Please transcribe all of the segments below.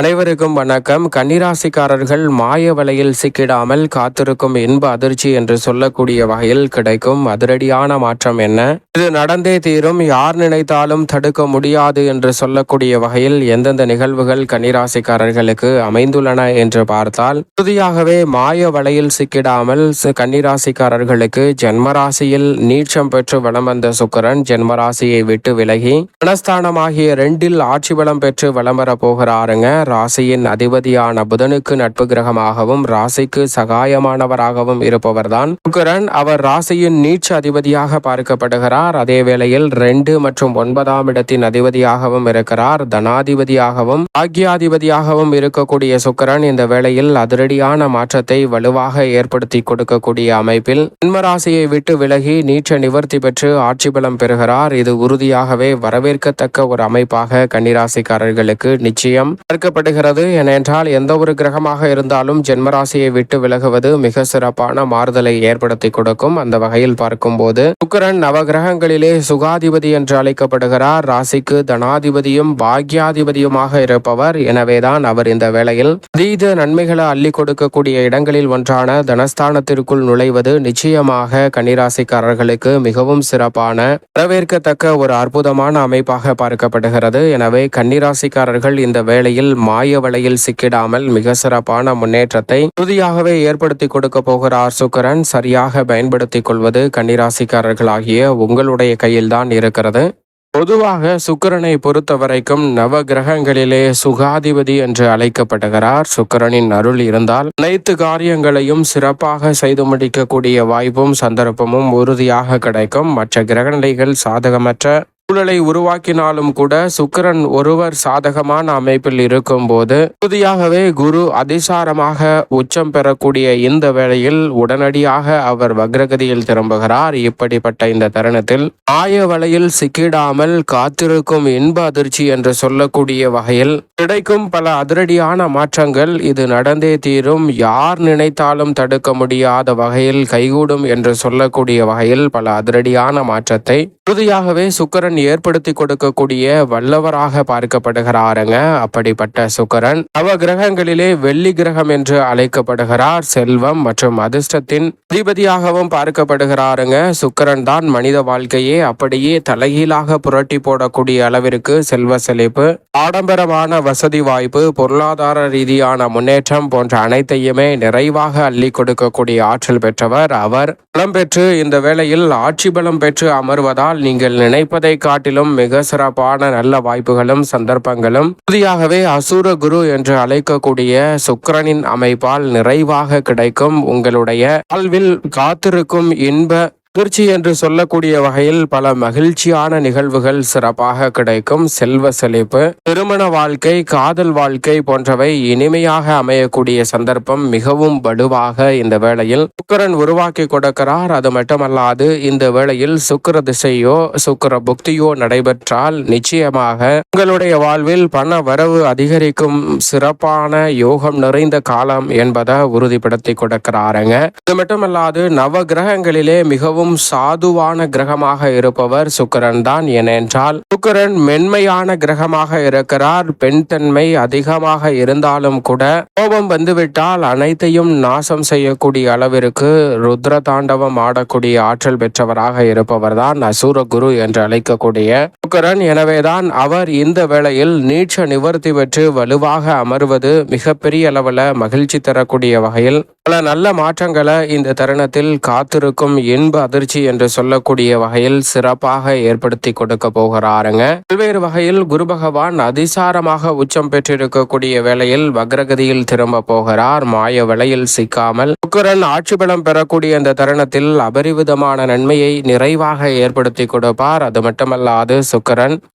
அனைவருக்கும் வணக்கம். கன்னிராசிக்காரர்கள் மாய வலையில் சிக்கிடாமல் காத்திருக்கும் இன்ப அதிர்ச்சி என்று சொல்லக்கூடிய வகையில் கிடைக்கும். அதிரடியான மாற்றம் என்ன? இது நடந்தே தீரும். யார் நினைத்தாலும் தடுக்க முடியாது என்று சொல்லக்கூடிய வகையில் எந்தெந்த நிகழ்வுகள் கன்னிராசிக்காரர்களுக்கு அமைந்துள்ளன என்று பார்த்தால் உறுதியாகவே மாய வலையில் சிக்கிடாமல் கன்னிராசிக்காரர்களுக்கு ஜென்மராசியில் நீச்சம் பெற்று வளம் வந்த சுக்கரன் ஜென்மராசியை விட்டு விலகி மனஸ்தானமாகிய ரெண்டில் ஆட்சி பலம் பெற்று வளம் வர போகிறாருங்க. ராசியின் அதிபதியான புதனுக்கு நட்பு கிரகமாகவும் ராசிக்கு சகாயமானவராகவும் இருப்பவர்தான். சுக்கரன் அவர் ராசியின் நீச்ச அதிபதியாக பார்க்கப்படுகிறார். அதே வேளையில் ரெண்டு மற்றும் ஒன்பதாம் இடத்தின் அதிபதியாகவும் இருக்கிறார். தனாதிபதியாகவும் பாக்யாதிபதியாகவும் இருக்கக்கூடிய சுக்கரன் இந்த வேளையில் அதிரடியான மாற்றத்தை வலுவாக ஏற்படுத்தி கொடுக்கக்கூடிய அமைப்பில் ஜென்மராசியை விட்டு விலகி நீச்ச நிவர்த்தி பெற்று ஆட்சி பலம் பெறுகிறார். இது உறுதியாகவே வரவேற்கத்தக்க ஒரு அமைப்பாக கன்னிராசிக்காரர்களுக்கு நிச்சயம். பார்க்கப்படுகிறது ஏனென்றால் எந்த ஒரு கிரகமாக இருந்தாலும் ஜென்மராசியை விட்டு விலகுவது மிக சிறப்பான மாறுதலை ஏற்படுத்தி கொடுக்கும். அந்த வகையில் பார்க்கும்போது சுக்கரன் நவகிரகங்களிலே சுகாதிபதி என்று அழைக்கப்படுகிறார். ராசிக்கு தனாதிபதியும் பாக்யாதிபதியுமாக இருப்பவர். எனவேதான் அவர் இந்த வேளையில் அதீத நன்மைகளை அள்ளி கொடுக்கக்கூடிய இடங்களில் ஒன்றான தனஸ்தானத்திற்குள் நுழைவது நிச்சயமாக கன்னிராசிக்காரர்களுக்கு மிகவும் சிறப்பான வரவேற்கத்தக்க ஒரு அற்புதமான அமைப்பாக பார்க்கப்படுகிறது. எனவே கன்னிராசிக்காரர்கள் இந்த வேளையில் மாய வலையில் சிக்கிடாமல் மிக சிறப்பான முன்னேற்றத்தை உறுதியாகவே ஏற்படுத்தி கொடுக்க போகிறார் சுக்கிரன். சரியாக பயன்படுத்திக் கொள்வது கன்னிராசிக்காரர்களாகிய உங்களுடைய கையில்தான் இருக்கிறது. பொதுவாக சுக்கிரனை பொறுத்த வரைக்கும் நவ கிரகங்களிலே சுகாதிபதி என்று அழைக்கப்படுகிறார். சுக்கிரனின் அருள் இருந்தால் அனைத்து காரியங்களையும் சிறப்பாக செய்து முடிக்கக்கூடிய வாய்ப்பும் சந்தர்ப்பமும் உறுதியாக கிடைக்கும். மற்ற கிரகநிலைகள் சாதகமற்ற சூழலை உருவாக்கினாலும் கூட சுக்கரன் ஒருவர் சாதகமான அமைப்பில் இருக்கும் போது உறுதியாகவே குரு அதிசாரமாக உச்சம் பெறக்கூடிய இந்த வேளையில் உடனடியாக அவர் வக்ரகதியில் திரும்புகிறார். இப்படிப்பட்ட இந்த தருணத்தில் ஆய வலையில் சிக்கிடாமல் காத்திருக்கும் இன்ப அதிர்ச்சி என்று சொல்லக்கூடிய வகையில் கிடைக்கும் பல அதிரடியான மாற்றங்கள். இது நடந்தே தீரும். யார் நினைத்தாலும் தடுக்க முடியாத வகையில் கைகூடும் என்று சொல்லக்கூடிய வகையில் பல அதிரடியான மாற்றத்தை உறுதியாகவே சுக்கரன் ஏற்படுத்தி கொடுக்கக்கூடிய வல்லவராக பார்க்கப்படுகிறாருங்க. அப்படிப்பட்ட சுக்கரன். நவ கிரகங்களிலே வெள்ளி கிரகம் என்று அழைக்கப்படுகிறார். செல்வம் மற்றும் அதிர்ஷ்டத்தின் அதிபதியாகவும் பார்க்கப்படுகிறாருங்க. சுக்கரன் தான் மனித வாழ்க்கையே அப்படியே தலைகீழாக புரட்டி போடக்கூடிய அளவிற்கு செல்வ செழிப்பு ஆடம்பரமான வசதி வாய்ப்பு பொருளாதார ரீதியான முன்னேற்றம் போன்ற அனைத்தையுமே நிறைவாக அள்ளி கொடுக்கக்கூடிய ஆற்றல் பெற்றவர் அவர். பலம் பெற்று இந்த வேளையில் ஆட்சி பலம் பெற்று அமர்வதால் நீங்கள் நினைப்பதை காட்டிலும் மிக சிறப்பான நல்ல வாய்ப்புகளும் சந்தர்ப்பங்களும். உறுதியாகவே அசுர குரு என்று அழைக்கக்கூடிய சுக்கிரனின் அமைப்பால் நிறைவாக கிடைக்கும் உங்களுடைய வாழ்வில் காத்திருக்கும் இன்ப அதிர்ச்சி என்று சொல்லக்கூடிய வகையில் பல மகிழ்ச்சியான நிகழ்வுகள் சிறப்பாக கிடைக்கும். செல்வ செழிப்பு திருமண வாழ்க்கை காதல் வாழ்க்கை போன்றவை இனிமையாக அமையக்கூடிய சந்தர்ப்பம் மிகவும் வலுவாக இந்த வேளையில் சுக்கிரன் உருவாக்கி கொடுக்கிறார். அது மட்டுமல்லாது இந்த வேளையில் சுக்கிர திசையோ சுக்கிர புக்தியோ நடைபெற்றால் நிச்சயமாக உங்களுடைய வாழ்வில் பண வரவு அதிகரிக்கும். சிறப்பான யோகம் நிறைந்த காலம் என்பதை உறுதிப்படுத்தி கொடுக்கிறாருங்க. இது மட்டுமல்லாது நவ கிரகங்களிலே மிகவும் சாதுவான கிரகமாக இருப்பவர் சுக்கரன் தான். ஏனென்றால் சுக்கரன் மென்மையான கிரகமாக இருக்கிறார். பெண் தன்மை அதிகமாக இருந்தாலும் கூட கோபம் வந்துவிட்டால் அனைத்தையும் நாசம் செய்யக்கூடிய அளவிற்கு ருத்ர தாண்டவம் ஆடக்கூடிய ஆற்றல் பெற்றவராக இருப்பவர் தான் அசுர குரு என்று அழைக்கக்கூடிய சுக்கரன் எனவேதான் அவர் இந்த வேளையில் நீட்ச நிவர்த்தி பெற்று வலுவாக அமர்வது மிகப்பெரிய அளவில் மகிழ்ச்சி தரக்கூடிய வகையில் பல நல்ல மாற்றங்களை இந்த தருணத்தில் காத்திருக்கும் இன்ப அதிர்ச்சி என்று சொல்லக்கூடிய வகையில் சிறப்பாக ஏற்படுத்தி கொடுக்க போகிறாருங்க. பல்வேறு வகையில் குரு பகவான் அதிசாரமாக உச்சம் பெற்றிருக்கக்கூடிய வேளையில் வக்ரகதியில் திரும்ப போகிறார். மாய வலையில் சிக்காமல் சுக்கரன் ஆட்சி பலம் பெறக்கூடிய இந்த தருணத்தில் அபரிவிதமான நன்மையை நிறைவாக ஏற்படுத்தி கொடுப்பார். அது மட்டுமல்லாது சுக்கிரன்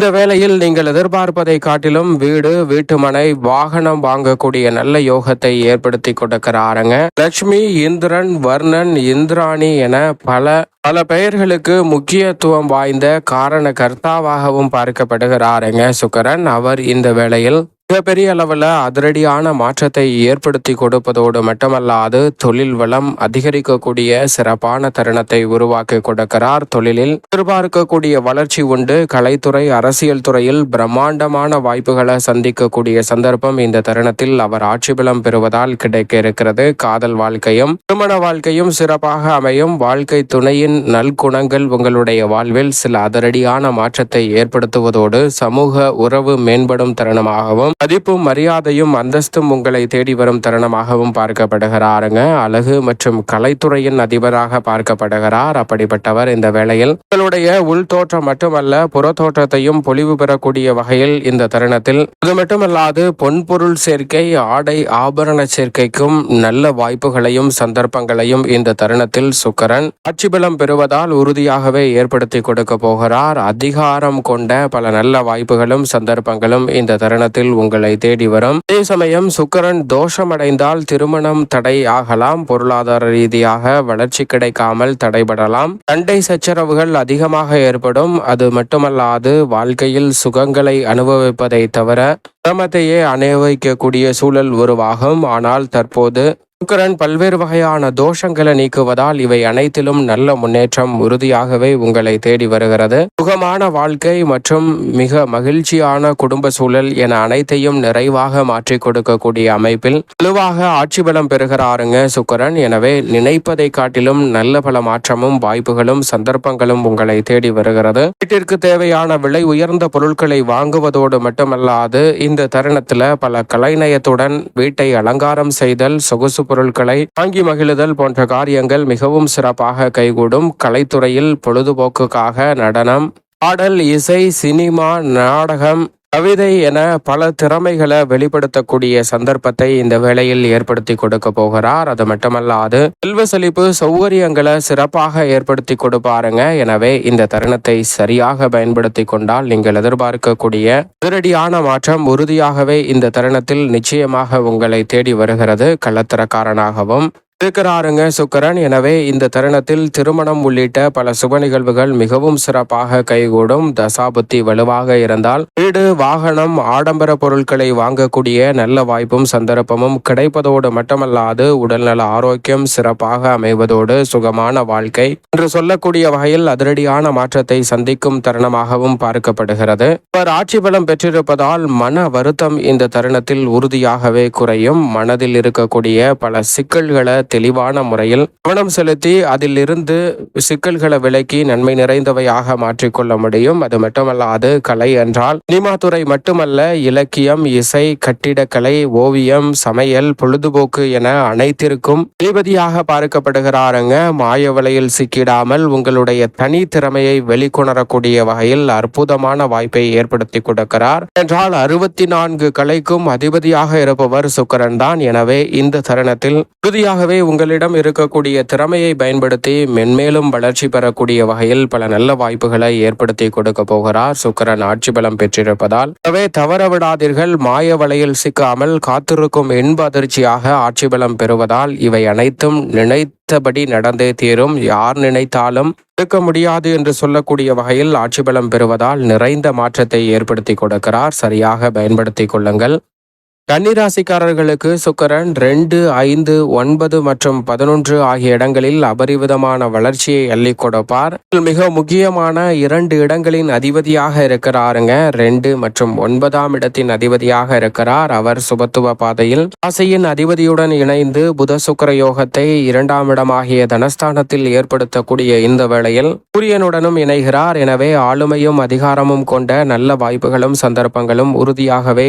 இந்த வேளையில் நீங்கள் எதிர்பார்ப்பதை காட்டிலும் வீடு வீட்டுமனை வாகனம் வாங்கக்கூடிய நல்ல யோகத்தை ஏற்படுத்தி கொடுக்கிறாருங்க லட்சுமி இந்திரன் வர்ணன் இந்திராணி என பல பல பெயர்களுக்கு முக்கியத்துவம் வாய்ந்த காரண கர்த்தாவாகவும் பார்க்கப்படுகிறாருங்க சுக்கரன். அவர் இந்த வேளையில் மிகப்பெரிய அளவில் அதிரடியான மாற்றத்தை ஏற்படுத்தி கொடுப்பதோடு மட்டுமல்லாது தொழில் வளம் அதிகரிக்கக்கூடிய சிறப்பான தருணத்தை உருவாக்கி கொடுக்கிறார். தொழிலில் எதிர்பார்க்கக்கூடிய வளர்ச்சி உண்டு. கலைத்துறை அரசியல் துறையில் பிரம்மாண்டமான வாய்ப்புகளை சந்திக்கக்கூடிய சந்தர்ப்பம் இந்த தருணத்தில் அவர் ஆட்சி பலம் பெறுவதால் கிடைக்க இருக்கிறது. காதல் வாழ்க்கையும் திருமண வாழ்க்கையும் சிறப்பாக அமையும். வாழ்க்கை துணையின் நல்குணங்கள் உங்களுடைய வாழ்வில் சில அதிரடியான மாற்றத்தை ஏற்படுத்துவதோடு சமூக உறவு மேம்படும் தருணமாகவும் மதிப்பும் மரியாதையும் அந்தஸ்தும் உங்களை தேடி வரும் தருணமாகவும் பார்க்கப்படுகிறாருங்க. அழகு மற்றும் கலைத்துறையின் அதிபராக பார்க்கப்படுகிறார். அப்படிப்பட்டவர் இந்த வேளையில் உங்களுடைய உள் தோற்றம் மட்டுமல்ல புற தோற்றத்தையும் பொலிவு பெறக்கூடிய வகையில் இந்த தருணத்தில் அது மட்டுமல்லாது பொன்பொருள் சேர்க்கை ஆடை ஆபரண சேர்க்கைக்கும் நல்ல வாய்ப்புகளையும் சந்தர்ப்பங்களையும் இந்த தருணத்தில் சுக்கரன் ஆட்சி பலம் பெறுவதால் உறுதியாகவே ஏற்படுத்தி கொடுக்க போகிறார். அதிகாரம் கொண்ட பல நல்ல வாய்ப்புகளும் சந்தர்ப்பங்களும் இந்த தருணத்தில் உங்களை தேடி வரும். அதே சமயம் சுக்கரன் தோஷமடைந்தால் திருமணம் தடை ஆகலாம் பொருளாதார ரீதியாக வளர்ச்சி கிடைக்காமல் தடைபடலாம். சண்டை சச்சரவுகள் அதிகமாக ஏற்படும். அது மட்டுமல்லாது வாழ்க்கையில் சுகங்களை அனுபவிப்பதை தவிர சிரமத்தையே அனுபவிக்கக்கூடிய சூழல் உருவாகும். ஆனால் தற்போது சுக்கரன் பல்வேறு வகையான தோஷங்களை நீக்குவதால் இவை அனைத்திலும் நல்ல முன்னேற்றம் உறுதியாகவே உங்களை தேடி வருகிறது. சுகமான வாழ்க்கை மற்றும் மிக மகிழ்ச்சியான குடும்ப சூழல் என அனைத்தையும் நிறைவாக மாற்றி கொடுக்கக்கூடிய அமைப்பில் வலுவாக ஆட்சி பலம் பெறுகிறாருங்க சுக்கரன். எனவே நினைப்பதை காட்டிலும் நல்ல பல மாற்றமும் வாய்ப்புகளும் சந்தர்ப்பங்களும் உங்களை தேடி வருகிறது. வீட்டிற்கு தேவையான விலை உயர்ந்த பொருட்களை வாங்குவதோடு மட்டுமல்லாது இந்த தருணத்துல பல கலைநயத்துடன் வீட்டை அலங்காரம் செய்தல் சொகுசு பொருட்களை வாங்கி மகிழுதல் போன்ற காரியங்கள் மிகவும் சிறப்பாக கைகூடும். கலைத்துறையில் பொழுதுபோக்குக்காக நடனம் பாடல் இசை சினிமா நாடகம் கவிதை என பல திறமைகளை வெளிப்படுத்தக்கூடிய சந்தர்ப்பத்தை இந்த வேளையில் ஏற்படுத்தி கொடுக்க போகிறார். அது மட்டுமல்லாது செல்வ செழிப்பு சௌகரியங்களை சிறப்பாக ஏற்படுத்தி கொடுப்பாருங்க எனவே இந்த தருணத்தை சரியாக பயன்படுத்தி கொண்டால் நீங்கள் எதிர்பார்க்கக்கூடிய அதிரடியான மாற்றம் உறுதியாகவே இந்த தருணத்தில் நிச்சயமாக உங்களை தேடி வருகிறது. கள்ளத்தரக்காரனாகவும் இருக்கிறாருங்க சுக்கரன் எனவே இந்த தருணத்தில் திருமணம் உள்ளிட்ட பல சுப நிகழ்வுகள் மிகவும் சிறப்பாக கைகூடும். தசாபுத்தி வலுவாக இருந்தால் வீடு வாகனம் ஆடம்பர பொருட்களை வாங்கக்கூடிய நல்ல வாய்ப்பும் சந்தர்ப்பமும் கிடைப்பதோடு மட்டுமல்லாது உடல்நல ஆரோக்கியம் சிறப்பாக அமைவதோடு சுகமான வாழ்க்கை என்று சொல்லக்கூடிய வகையில் அதிரடியான மாற்றத்தை சந்திக்கும் தருணமாகவும் பார்க்கப்படுகிறது. இவர் ஆட்சி பலம் பெற்றிருப்பதால் மன வருத்தம் இந்த தருணத்தில் உறுதியாகவே குறையும். மனதில் இருக்கக்கூடிய பல சிக்கல்களை தெளிவான முறையில் கவனம் செலுத்தி அதிலிருந்து சிக்கல்களை விலக்கி நன்மை நிறைந்தவையாக மாற்றிக்கொள்ள முடியும். அது மட்டுமல்லாது கலை என்றால் சினிமா துறை மட்டுமல்ல இலக்கியம் இசை கட்டிடக்கலை ஓவியம் சமையல் பொழுதுபோக்கு என அனைத்திற்கும் அதிபதியாக பார்க்கப்படுகிறாருங்க. மாய வலையில் சிக்கிடாமல் உங்களுடைய தனி திறமையை வெளிக்கொணரக்கூடிய வகையில் அற்புதமான வாய்ப்பை ஏற்படுத்தி கொடுக்கிறார். என்றால் அறுபத்தி நான்கு கலைக்கும் அதிபதியாக இருப்பவர் சுக்கரன் தான் எனவே இந்த தருணத்தில் உறுதியாகவே உங்களிடம் இருக்கக்கூடிய திறமையை பயன்படுத்தி மென்மேலும் வளர்ச்சி பெறக்கூடிய வகையில் பல நல்ல வாய்ப்புகளை ஏற்படுத்தி கொடுக்க போகிறார். சுக்கரன் ஆட்சி பலம் பெற்றிருப்பதால் எனவே தவற விடாதீர்கள். மாய வலையில் சிக்காமல் காத்திருக்கும் இன்ப அதிர்ச்சியாக ஆட்சி பலம் பெறுவதால் இவை அனைத்தும் நினைத்தபடி நடந்தே தீரும். யார் நினைத்தாலும் இருக்க முடியாது என்று சொல்லக்கூடிய வகையில் ஆட்சி பலம் பெறுவதால் நிறைந்த மாற்றத்தை ஏற்படுத்தி கொடுக்கிறார். சரியாக பயன்படுத்திக் கொள்ளுங்கள். கன்னிராசிக்காரர்களுக்கு சுக்கரன் ரெண்டு ஐந்து ஒன்பது மற்றும் பதினொன்று ஆகிய இடங்களில் அபரிவிதமான வளர்ச்சியை அள்ளி கொடுப்பார். மிக முக்கியமான இரண்டு இடங்களின் அதிபதியாக இருக்கிறாருங்க. ரெண்டு மற்றும் ஒன்பதாம் இடத்தின் அதிபதியாக இருக்கிறார். அவர் சுபத்துவ பாதையில் ராசியின் அதிபதியுடன் இணைந்து புத சுக்கர யோகத்தை இரண்டாம் இடமாகிய தனஸ்தானத்தில் ஏற்படுத்தக்கூடிய இந்த வேளையில் சூரியனுடனும் இணைகிறார். எனவே ஆளுமையும் அதிகாரமும் கொண்ட நல்ல வாய்ப்புகளும் சந்தர்ப்பங்களும் உறுதியாகவே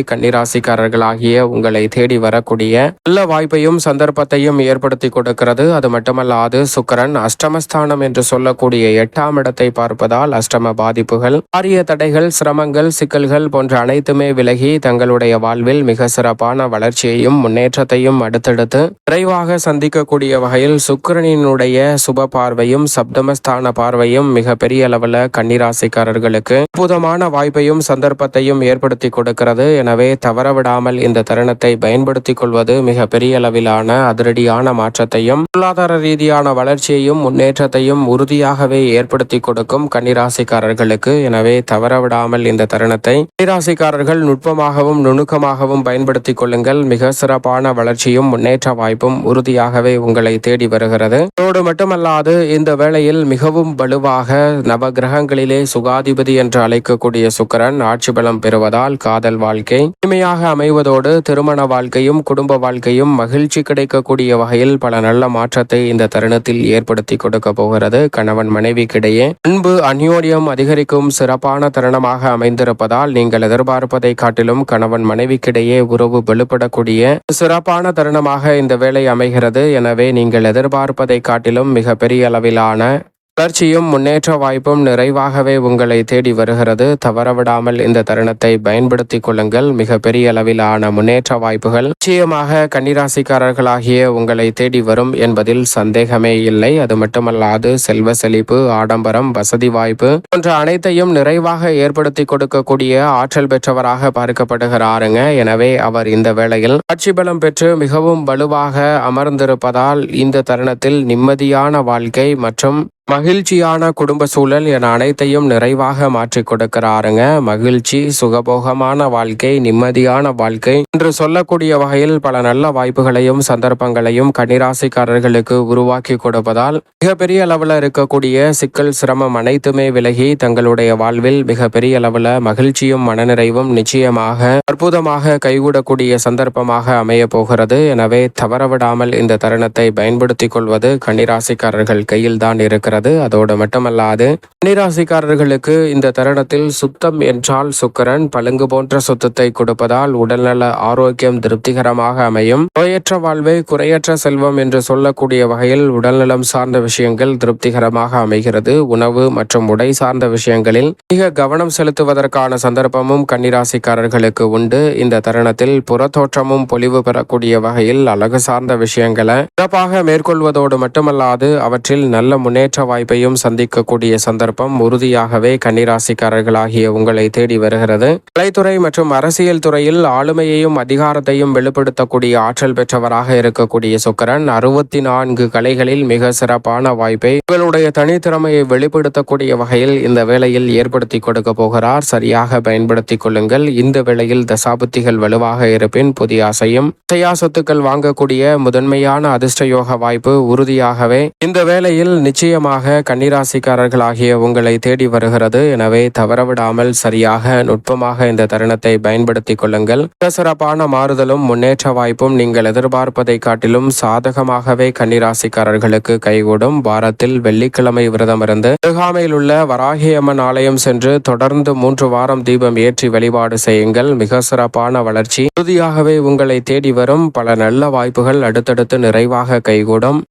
ஆகிய உங்களை தேடி வரக்கூடிய நல்ல வாய்ப்பையும் சந்தர்ப்பத்தையும் ஏற்படுத்தி கொடுக்கிறது. அது மட்டுமல்லாது சுக்கரன் அஷ்டமஸ்தானம் என்று சொல்லக்கூடிய எட்டாம் இடத்தை பார்ப்பதால் அஷ்டம பாதிப்புகள் பாரிய தடைகள் சிரமங்கள் சிக்கல்கள் போன்ற அனைத்துமே விலகி தங்களுடைய வாழ்வில் மிக சிறப்பான வளர்ச்சியையும் முன்னேற்றத்தையும் அடுத்தடுத்து விரைவாக சந்திக்கக்கூடிய வகையில் சுக்கரனினுடைய சுப பார்வையும் சப்தமஸ்தான பார்வையும் மிக பெரிய அளவில் கன்னிராசிக்காரர்களுக்கு அற்புதமான வாய்ப்பையும் சந்தர்ப்பத்தையும் ஏற்படுத்தி கொடுக்கிறது. எனவே தவறவிடாமல் இந்த இந்த தருணத்தை பயன்படுத்திக் கொள்வது மிக பெரிய அளவிலான அதிரடியான மாற்றத்தையும் பொருளாதார ரீதியான வளர்ச்சியையும் முன்னேற்றத்தையும் உறுதியாகவே ஏற்படுத்தி கொடுக்கும் கன்னிராசிக்காரர்களுக்கு. எனவே தவறவிடாமல் இந்த தருணத்தை கன்னிராசிக்காரர்கள் நுட்பமாகவும் நுணுக்கமாகவும் பயன்படுத்திக் கொள்ளுங்கள். மிக சிறப்பான வளர்ச்சியும் முன்னேற்ற வாய்ப்பும் உறுதியாகவே உங்களை தேடி வருகிறது. அதோடு மட்டுமல்லாது இந்த வேளையில் மிகவும் வலுவாக நவ கிரகங்களிலே சுகாதிபதி என்று அழைக்கக்கூடிய சுக்கரன் ஆட்சி பலம் பெறுவதால் காதல் வாழ்க்கை இனிமையாக அமைவதோடு திருமண வாழ்க்கையும் குடும்ப வாழ்க்கையும் மகிழ்ச்சி கிடைக்கக்கூடிய வகையில் பல நல்ல மாற்றத்தை இந்த தருணத்தில் ஏற்படுத்தி கொடுக்க போகிறது. கணவன் மனைவிக்கிடையே அன்பு அந்யோன்யம் அதிகரிக்கும் சிறப்பான தருணமாக அமைந்திருப்பதால் நீங்கள் எதிர்பார்ப்பதை காட்டிலும் கணவன் மனைவிக்கிடையே உறவு வெளிப்படக்கூடிய சிறப்பான தருணமாக இந்த வேலை அமைகிறது. எனவே நீங்கள் எதிர்பார்ப்பதை காட்டிலும் மிக பெரிய அளவிலான வளர்ச்சியும் முன்னேற்ற வாய்ப்பும் நிறைவாகவே உங்களை தேடி வருகிறது. தவறவிடாமல் இந்த தருணத்தை பயன்படுத்திக் கொள்ளுங்கள். மிக பெரிய அளவிலான முன்னேற்ற வாய்ப்புகள். நிச்சயமாக கன்னிராசிக்காரர்களாகிய உங்களை தேடி வரும் என்பதில் சந்தேகமே இல்லை. அது மட்டுமல்லாது செல்வ செழிப்பு ஆடம்பரம் வசதி வாய்ப்பு போன்ற அனைத்தையும் நிறைவாக ஏற்படுத்தி கொடுக்கக்கூடிய ஆற்றல் பெற்றவராக பார்க்கப்படுகிறாருங்க. எனவே அவர் இந்த வேளையில் ஆட்சி பலம் பெற்று மிகவும் வலுவாக அமர்ந்திருப்பதால் இந்த தருணத்தில் நிம்மதியான வாழ்க்கை மற்றும் மகிழ்ச்சியான குடும்ப சூழல் என அனைத்தையும் நிறைவாக மாற்றி கொடுக்கிறாருங்க. மகிழ்ச்சி சுகபோகமான வாழ்க்கை நிம்மதியான வாழ்க்கை என்று சொல்லக்கூடிய வகையில் பல நல்ல வாய்ப்புகளையும் சந்தர்ப்பங்களையும் கன்னிராசிக்காரர்களுக்கு உருவாக்கி கொடுப்பதால் மிகப்பெரிய அளவில் இருக்கக்கூடிய சிக்கல் சிரமம் அனைத்துமே விலகி தங்களுடைய வாழ்வில் மிகப்பெரிய அளவில் மகிழ்ச்சியும் மனநிறைவும் நிச்சயமாக அற்புதமாக கைகூடக்கூடிய சந்தர்ப்பமாக அமைய போகிறது. எனவே தவறவிடாமல் இந்த தருணத்தை பயன்படுத்திக் கொள்வது கன்னிராசிக்காரர்கள் கையில் தான் இருக்கிறது. இருக்கிறது. அதோடு மட்டுமல்லாது கன்னிராசிக்காரர்களுக்கு இந்த தருணத்தில் சுத்தம் என்றால் சுக்கரன் பழுங்கு போன்ற சுத்தத்தை கொடுப்பதால் உடல்நல ஆரோக்கியம் திருப்திகரமாக அமையும். நோயற்ற வாழ்வை குறையற்ற செல்வம் என்று சொல்லக்கூடிய வகையில் உடல்நலம் சார்ந்த விஷயங்கள் திருப்திகரமாக அமைகிறது. உணவு மற்றும் உடை சார்ந்த விஷயங்களில் மிக கவனம் செலுத்துவதற்கான சந்தர்ப்பமும் கன்னிராசிக்காரர்களுக்கு உண்டு. இந்த தருணத்தில் புறத்தோற்றமும் பொலிவு பெறக்கூடிய வகையில் அழகு சார்ந்த விஷயங்களை சிறப்பாக மேற்கொள்வதோடு மட்டுமல்லாது அவற்றில் நல்ல முன்னேற்ற வாய்ப்பையும் சந்திக்கக்கூடிய சந்தர்ப்பம் உறுதியாகவே கன்னிராசிக்காரர்களாகிய உங்களை தேடி வருகிறது. கலைத்துறை மற்றும் அரசியல் துறையில் ஆளுமையையும் அதிகாரத்தையும் வெளிப்படுத்தக்கூடிய ஆற்றல் பெற்றவராக இருக்கக்கூடிய சுக்கரன் அறுபத்தி நான்கு கலைகளில் மிக சிறப்பான வாய்ப்பை உங்களுடைய தனித்திறமையை வெளிப்படுத்தக்கூடிய வகையில் இந்த வேளையில் ஏற்படுத்தி கொடுக்க போகிறார். சரியாக பயன்படுத்திக் கொள்ளுங்கள். இந்த வேளையில் தசாபுத்திகள் வலுவாக இருப்பின் புதிய அசையும் செய்யா சொத்துக்கள் வாங்கக்கூடிய முதன்மையான அதிர்ஷ்ட யோக வாய்ப்பு உறுதியாகவே இந்த வேளையில் நிச்சயமாக நிச்சயமாக கன்னிராசிக்காரர்களாகிய உங்களை தேடி வருகிறது. எனவே தவறவிடாமல் சரியாக நுட்பமாக இந்த தருணத்தை பயன்படுத்திக் கொள்ளுங்கள். சிறப்பான மாறுதலும் முன்னேற்ற வாய்ப்பும் நீங்கள் எதிர்பார்ப்பதை காட்டிலும் சாதகமாகவே கன்னிராசிக்காரர்களுக்கு கைகூடும். வாரத்தில் வெள்ளிக்கிழமை விரதமிருந்து அருகாமையில் உள்ள வராகியம்மன் ஆலயம் சென்று தொடர்ந்து மூன்று வாரம் தீபம் ஏற்றி வழிபாடு செய்யுங்கள். மிக சிறப்பான வளர்ச்சி. உறுதியாகவே உங்களை தேடி வரும். பல நல்ல வாய்ப்புகள் அடுத்தடுத்து நிறைவாக கைகூடும்.